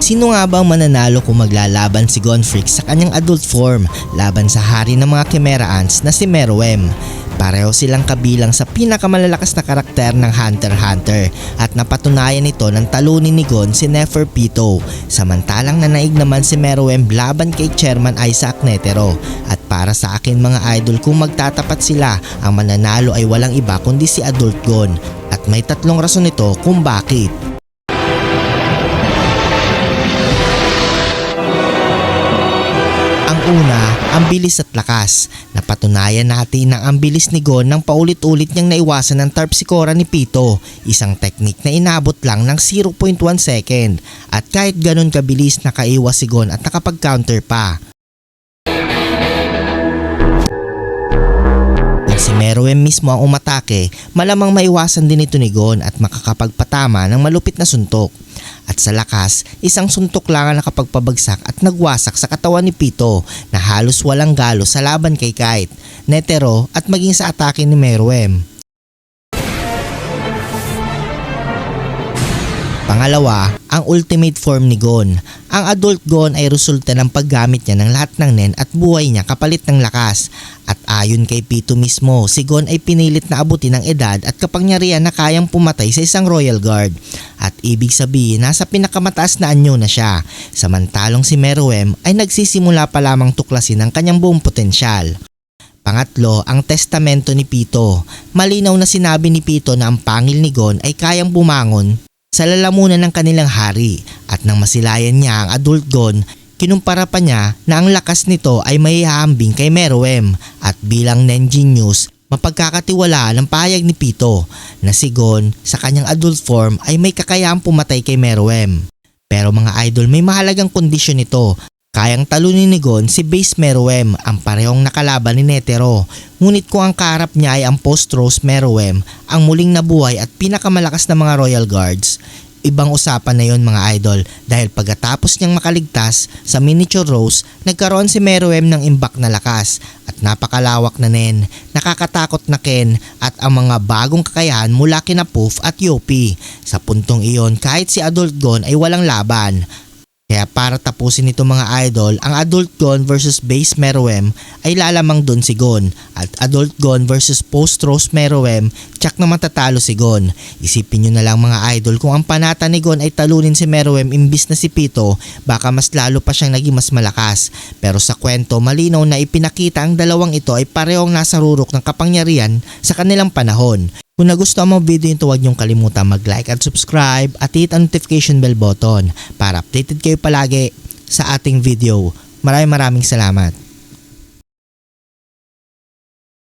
Sino nga ba ang mananalo kung maglalaban si Gonfreak sa kanyang adult form laban sa hari ng mga Chimera Ants na si Meruem? Pareho silang kabilang sa pinakamalalakas na karakter ng Hunter x Hunter at napatunayan ito ng talunin ni Gon si Neferpito. Samantalang nanaig naman si Meruem laban kay Chairman Isaac Netero. At para sa akin mga idol kung magtatapat sila, ang mananalo ay walang iba kundi si Adult Gon. At may tatlong rason ito kung bakit. Una, ang bilis at lakas. Napatunayan natin na ang bilis ni Gon nang paulit-ulit niyang naiwasan ng Tarpsicora ni Pito, isang teknik na inabot lang ng 0.1 second. At kahit ganun kabilis nakaiwas si Gon at nakapag-counter pa. Si Meruem mismo ang umatake, malamang maiwasan din ito ni Gon at makakapagpatama ng malupit na suntok. At sa lakas, isang suntok lang ang nakapagpabagsak at nagwasak sa katawan ni Pito na halos walang galo sa laban kay Kite, Netero at maging sa atake ni Meruem. Pangalawa, ang ultimate form ni Gon. Ang adult Gon ay resulta ng paggamit niya ng lahat ng nen at buhay niya kapalit ng lakas. At ayon kay Pito mismo, si Gon ay pinilit na abutin ng edad at kapangyarihan na kayang pumatay sa isang royal guard. At ibig sabihin, nasa pinakamataas na anyo na siya. Samantalong si Meruem ay nagsisimula pa lamang tuklasin ang kanyang buong potensyal. Pangatlo, ang testamento ni Pito. Malinaw na sinabi ni Pito na ang pangil ni Gon ay kayang bumangon sa lalamunan ng kanilang hari at nang masilayan niya ang adult Gon, kinumpara pa niya na ang lakas nito ay maihahambing kay Meruem at bilang Nenjin News, mapagkakatiwalaan ang pahayag ni Pito na si Gon sa kanyang adult form ay may kakayahang pumatay kay Meruem. Pero mga idol may mahalagang kondisyon nito Kayang talunin ni Gon si Base Meruem ang parehong nakalaban ni Netero. Ngunit kung ang kaharap niya ay ang post-Rose Meruem, ang muling nabuhay at pinakamalakas na mga Royal Guards, ibang usapan na yon mga idol dahil pagkatapos niyang makaligtas sa miniature Rose, nagkaroon si Meruem ng imbak na lakas at napakalawak na nen, nakakatakot na Ken at ang mga bagong kakayahan mula kina Puff at Yopi. Sa puntong iyon kahit si Adult Gon ay walang laban. Kaya para tapusin ito mga idol, ang Adult Gon versus Base Meruem ay lalamang dun si Gon. At Adult Gon versus Post Rose Meruem, tsak na matatalo si Gon. Isipin nyo na lang mga idol kung ang panata ni Gon ay talunin si Meruem imbis na si Pito, baka mas lalo pa siyang naging mas malakas. Pero sa kwento, malinaw na ipinakita ang dalawang ito ay parehong nasa rurok ng kapangyarihan sa kanilang panahon. Kung nagustuhan mo video ito, huwag niyong kalimutan mag-like at subscribe at hit ang notification bell button para updated kayo palagi sa ating video. Maraming maraming salamat.